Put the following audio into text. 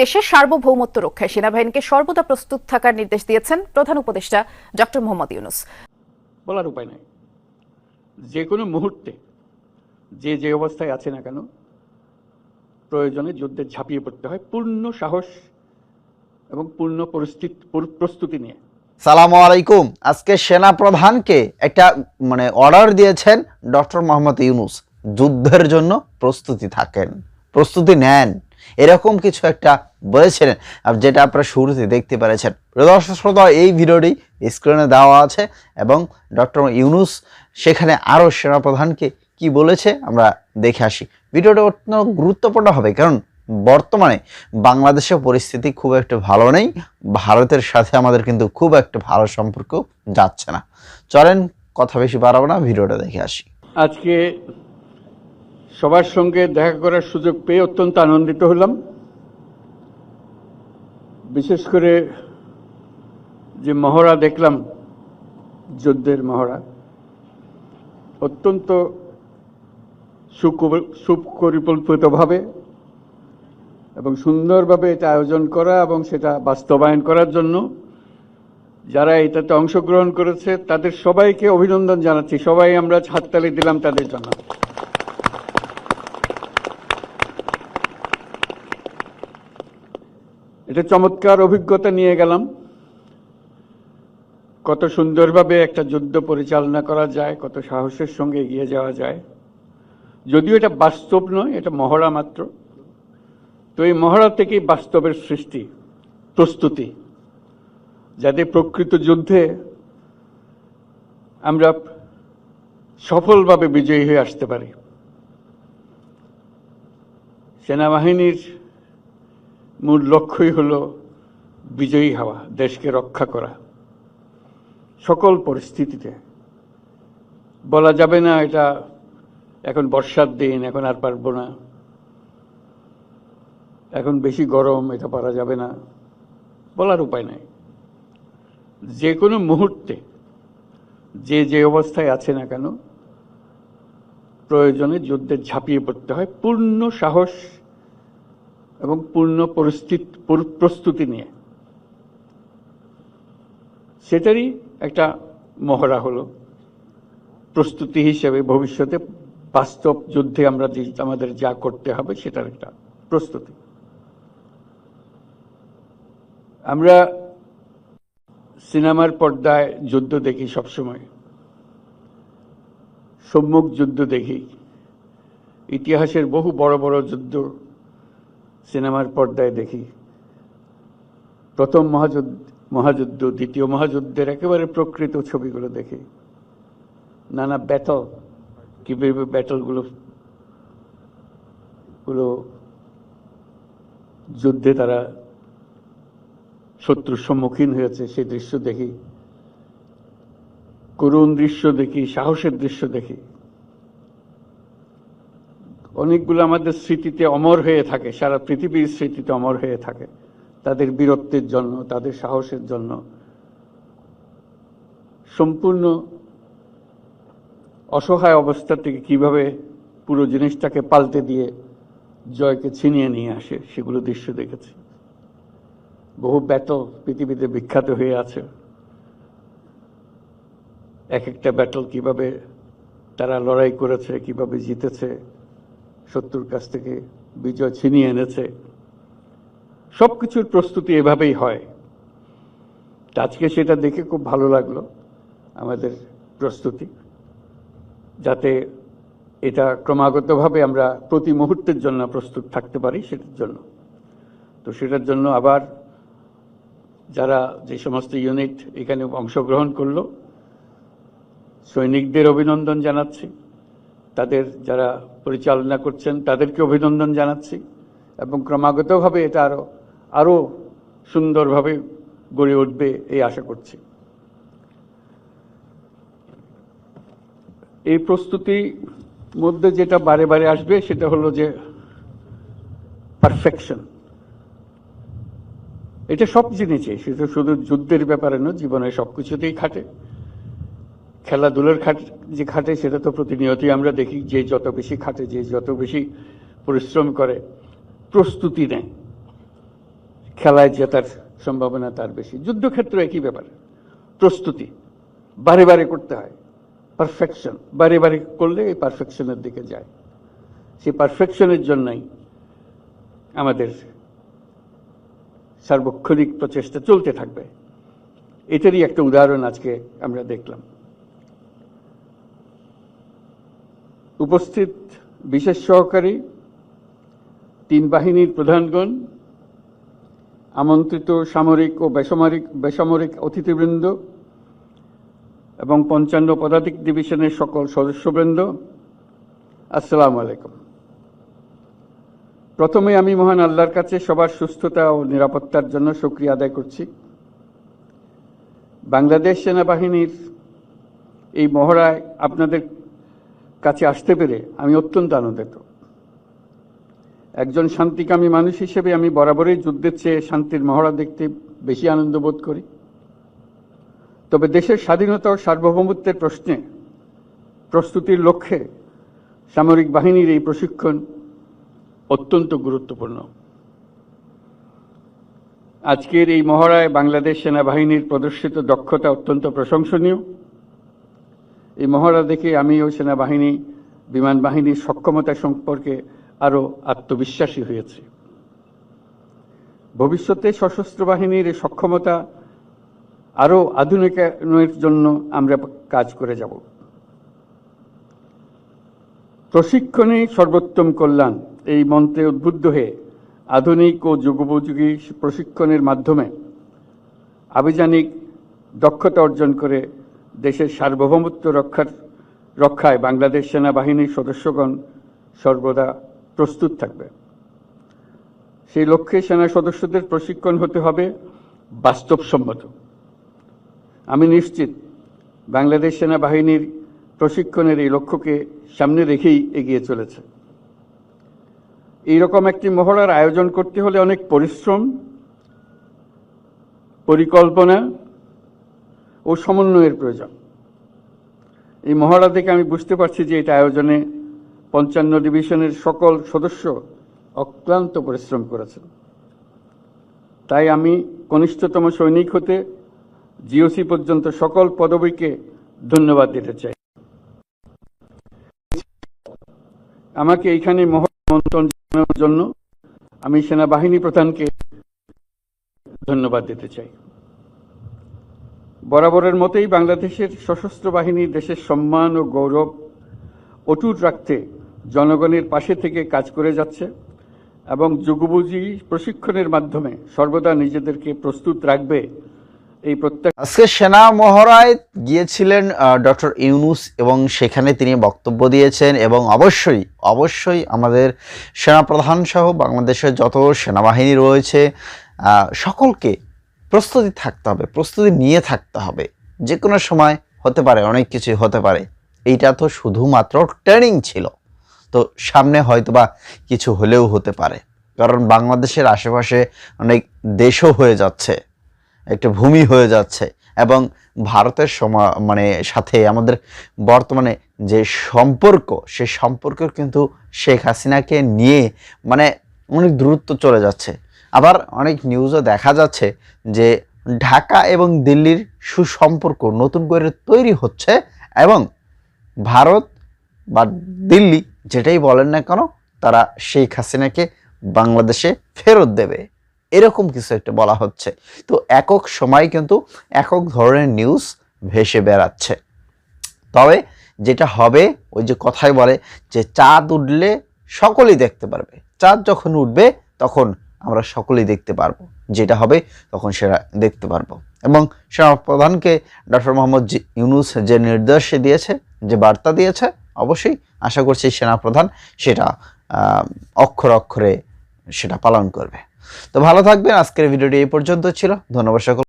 দেশের সার্বভৌমত্ব রক্ষায় সেনাবাহিনীকে সর্বদা প্রস্তুত থাকার নির্দেশ দিয়েছেন প্রধান উপদেষ্টা ডক্টর মোহাম্মদ ইউনুস। বলার উপায় নাই। যে কোনো মুহূর্তে যে যে অবস্থায় আছে না কেন প্রয়োজনে যুদ্ধে ঝাঁপিয়ে পড়তে হয়। পূর্ণ সাহস এবং পূর্ণ পরিস্থিতি প্রস্তুতি নিয়ে। সালাম আলাইকুম। আজকে সেনা প্রধানকে একটা মানে অর্ডার দিয়েছেন ডক্টর মোহাম্মদ ইউনুস। যুদ্ধের জন্য প্রস্তুতি থাকেন। প্রস্তুতি নেন। এরকম কিছু একটা বলেছিলেন। যেটা আপনারা শুরুতে দেখতে পেরেছেন। দর্শক শ্রোতা, এই ভিডিওটি স্ক্রিনে দেওয়া আছে এবং ডক্টর ইউনুস সেখানে আরও সেনাপ্রধানকে কি বলেছে আমরা দেখে আসি। ভিডিওটা অত্যন্ত গুরুত্বপূর্ণ হবে কারণ বর্তমানে বাংলাদেশের পরিস্থিতি খুব একটা ভালো নেই। ভারতের সাথে আমাদের কিন্তু খুব একটা ভালো সম্পর্ক যাচ্ছে না। চলেন, কথা বেশি বাড়াবো না, ভিডিওটা দেখে আসি। আজকে সবার সঙ্গে দেখা করার সুযোগ পেয়ে অত্যন্ত আনন্দিত হলাম। বিশেষ করে যে মহড়া দেখলাম, যুদ্ধের মহড়া, অত্যন্ত সুপরিকল্পিতভাবে এবং সুন্দরভাবে এটা আয়োজন করা এবং সেটা বাস্তবায়ন করার জন্য যারা এটাতে অংশগ্রহণ করেছে, তাদের সবাইকে অভিনন্দন জানাচ্ছি। সবাই আমরা হাততালি দিলাম তাদের জন্য। এটা চমৎকার অভিজ্ঞতা নিয়ে গেলাম। কত সুন্দরভাবে একটা যুদ্ধ পরিচালনা করা যায়, কত সাহসের সঙ্গে এগিয়ে যাওয়া যায়। যদিও এটা বাস্তব নয়, এটা মহড়া মাত্র। তো এই মহড়া থেকেই বাস্তবের সৃষ্টি, প্রস্তুতি। যাতে প্রকৃত যুদ্ধে আমরা সফলভাবে বিজয়ী হয়ে আসতে পারি। সেনাবাহিনীর মূল লক্ষ্যই হল বিজয়ী হওয়া, দেশকে রক্ষা করা। সকল পরিস্থিতিতে বলা যাবে না এটা এখন বর্ষার দিন, এখন আর পারব না। এখন বেশি গরম, এটা পারা যাবে না। বলার উপায় নাই। যে কোনো মুহূর্তে, যে যে অবস্থায় আছে না কেন, প্রয়োজনে যুদ্ধে ঝাঁপিয়ে পড়তে হয়। পূর্ণ সাহস এবং পূর্ণ পরিস্থিতি প্রস্তুতি নিয়ে। সেটারই একটা মহড়া হলো। প্রস্তুতি হিসেবে ভবিষ্যতে বাস্তব যুদ্ধে আমরা আমাদের যা করতে হবে সেটার একটা প্রস্তুতি। আমরা সিনেমার পর্দায় যুদ্ধ দেখি সবসময়। সম্মুখ যুদ্ধ দেখি। ইতিহাসের বহু বড় বড় যুদ্ধ সিনেমার পর্দায় দেখি। প্রথম মহাযুদ্ধ মহাযুদ্ধ, দ্বিতীয় মহাযুদ্ধের একেবারে প্রকৃত ছবিগুলো দেখি। নানা ব্যাটল কীভাবে ব্যাটলগুলো গুলো যুদ্ধে তারা শত্রুর সম্মুখীন হয়েছে সেই দৃশ্য দেখি। করুণ দৃশ্য দেখি, সাহসের দৃশ্য দেখি। অনেকগুলো আমাদের স্মৃতিতে অমর হয়ে থাকে, সারা পৃথিবীর স্মৃতিতে অমর হয়ে থাকে। তাদের বীরত্বের জন্য, তাদের সাহসের জন্য। সম্পূর্ণ অসহায় অবস্থা থেকে কীভাবে পুরো জিনিসটাকে পাল্টে দিয়ে জয়কে ছিনিয়ে নিয়ে আসে, সেগুলো দৃশ্য দেখেছি। বহু ব্যাটল পৃথিবীতে বিখ্যাত হয়ে আছে। এক একটা ব্যাটল কীভাবে তারা লড়াই করেছে, কীভাবে জিতেছে শত্রুর কাছ থেকে বিজয় ছিনিয়ে এনেছে। সব কিছুর প্রস্তুতি এভাবেই হয়। আজকে সেটা দেখে খুব ভালো লাগল, আমাদের প্রস্তুতি। যাতে এটা ক্রমাগতভাবে আমরা প্রতি মুহূর্তের জন্য প্রস্তুত থাকতে পারি সেটার জন্য। তো সেটার জন্য আবার যারা যে সমস্ত ইউনিট এখানে অংশগ্রহণ করল, সৈনিকদের অভিনন্দন জানাচ্ছি। তাদের যারা পরিচালনা করছেন, তাদেরকে অভিনন্দন জানাচ্ছি এবং ক্রমাগতভাবে এটা আরও আরও সুন্দরভাবে গড়ে উঠবে এই আশা করছি। এই প্রস্তুতি মধ্যে যেটা বারে বারে আসবে সেটা হলো যে পারফেকশন এটা সব জিনিসে সেটা শুধু যুদ্ধের ব্যাপারে নয়, জীবনের সব কিছুতেই খাটে। খেলাধুলার খাট, যে খাটে সেটা তো প্রতিনিয়তই আমরা দেখি, যে যত বেশি খাটে, যে যত বেশি পরিশ্রম করে, প্রস্তুতি নেয়, খেলায় জেতার সম্ভাবনা তার বেশি। যুদ্ধক্ষেত্র একই ব্যাপার, প্রস্তুতি, বারে বারে করতে হয় পারফেকশন বারে বারে করলে এই পারফেকশনের দিকে যায়। সেই পারফেকশনের জন্যই আমাদের সার্বক্ষণিক প্রচেষ্টা চলতে থাকবে। এটারই একটা উদাহরণ আজকে আমরা দেখলাম। উপস্থিত বিশেষ সহকারী, তিন বাহিনীর প্রধানগণ, আমন্ত্রিত সামরিক ও বেসামরিক বেসামরিক অতিথিবৃন্দ এবং পঞ্চান্ন পদাতিক ডিভিশনের সকল সদস্যবৃন্দ, আসসালামু আলাইকুম। প্রথমে আমি মহান আল্লাহর কাছে সবার সুস্থতা ও নিরাপত্তার জন্য সক্রিয় আদায় করছি। বাংলাদেশ সেনাবাহিনীর এই মহড়ায় আপনাদের কাছে আসতে পেরে আমি অত্যন্ত আনন্দিত। একজন শান্তিকামী মানুষ হিসেবে আমি বরাবরই যুদ্ধের চেয়ে শান্তির মহড়া দেখতে বেশি আনন্দ বোধ করি। তবে দেশের স্বাধীনতা ও সার্বভৌমত্বের প্রশ্নে প্রস্তুতির লক্ষ্যে সামরিক বাহিনীর এই প্রশিক্ষণ অত্যন্ত গুরুত্বপূর্ণ। আজকের এই মহড়ায় বাংলাদেশ সেনাবাহিনীর প্রদর্শিত দক্ষতা অত্যন্ত প্রশংসনীয়। এই মহড়া দেখে আমিও সেনাবাহিনী বিমান বাহিনীর সক্ষমতা সম্পর্কে আরও আত্মবিশ্বাসী হয়েছি। ভবিষ্যতে সশস্ত্র বাহিনীর সক্ষমতা আরও আধুনিকায়নের জন্য আমরা কাজ করে যাব। প্রশিক্ষণে সর্বোত্তম কল্যাণ। এই মন্ত্রে উদ্বুদ্ধ হয়ে আধুনিক ও যুগোপযোগী প্রশিক্ষণের মাধ্যমে আভিযানিক দক্ষতা অর্জন করে দেশের সার্বভৌমত্ব রক্ষার, রক্ষায় বাংলাদেশ সেনাবাহিনীর সদস্যগণ সর্বদা প্রস্তুত থাকবে। সেই লক্ষ্যে সেনা সদস্যদের প্রশিক্ষণ হতে হবে বাস্তবসম্মত। আমি নিশ্চিত বাংলাদেশ সেনাবাহিনীর প্রশিক্ষণের এই লক্ষ্যকে সামনে রেখেই এগিয়ে চলেছে। এইরকম একটি মহড়ার আয়োজন করতে হলে অনেক পরিশ্রম, পরিকল্পনা ও সমন্বয়ের প্রয়োজন। এই মহড়া থেকে আমি বুঝতে পারছি যে এটা আয়োজনে পঞ্চান্ন ডিভিশনের সকল সদস্য অক্লান্ত পরিশ্রম করেছেন। তাই আমি কনিষ্ঠতম সৈনিক হতে জিওসি পর্যন্ত সকল পদবীকে ধন্যবাদ দিতে চাই। আমাকে এইখানে মহন্তন জানানোর জন্য আমি সেনাবাহিনী প্রধানকে ধন্যবাদ দিতে চাই। বরাবরের মতোই বাংলাদেশের সশস্ত্র বাহিনী দেশের সম্মান ও গৌরব অটুট রাখতে জনগণের পাশে থেকে কাজ করে যাচ্ছে এবং যুগবুজি প্রশিক্ষণের মাধ্যমে সর্বদা নিজেদেরকে প্রস্তুত রাখবে এই প্রত্যেক আজকে সেনা মহড়ায় গিয়েছিলেন ডক্টর ইউনুস এবং সেখানে তিনি বক্তব্য দিয়েছেন এবং অবশ্যই অবশ্যই আমাদের সেনাপ্রধান সহ বাংলাদেশের যত সেনাবাহিনী রয়েছে সকলকে প্রস্তুতি থাকতে হবে, প্রস্তুতি নিয়ে থাকতে হবে। যে কোনো সময় হতে পারে, অনেক কিছুই হতে পারে। এইটা তো শুধুমাত্র ট্রেনিং ছিল। তো সামনে হয়তোবা কিছু হলেও হতে পারে। কারণ বাংলাদেশের আশেপাশে অনেক দেশও হয়ে যাচ্ছে, একটা ভূমি হয়ে যাচ্ছে এবং ভারতের সমা মানে সাথে আমাদের বর্তমানে যে সম্পর্ক, সে সম্পর্ক কিন্তু শেখ হাসিনাকে নিয়ে মানে অনেক দূরত্ব চলে যাচ্ছে। আবার অনেক নিউজও দেখা যাচ্ছে যে ঢাকা এবং দিল্লির সুসম্পর্ক নতুন করে তৈরি হচ্ছে এবং ভারত বা দিল্লি যেটাই বলেন না কেন, তারা শেখ হাসিনাকে বাংলাদেশে ফেরত দেবে। এরকম কিছু একটা বলা হচ্ছে। তো একক সময় কিন্তু একক ধরনের নিউজ ভেসে বেড়াচ্ছে। তবে যেটা হবে, ওই যে কথাই বলে যে চাঁদ উঠলে সকলেই দেখতে পারবে। চাঁদ যখন উঠবে, তখন আমরা সকলেই দেখতে পারব। যেটা হবে তখন সেটা দেখতে পারব। এবং সেনা প্রধানকে ডক্টর মোহাম্মদ ইউনুস যে নির্দেশ দিয়েছে, যে বার্তা দিয়েছে, অবশ্যই আশা করছি সেনাপ্রধান সেটা অক্ষরে অক্ষরে সেটা পালন করবে। তো ভালো থাকবেন। আজকের ভিডিওটি এই পর্যন্ত ছিল। ধন্যবাদ সকল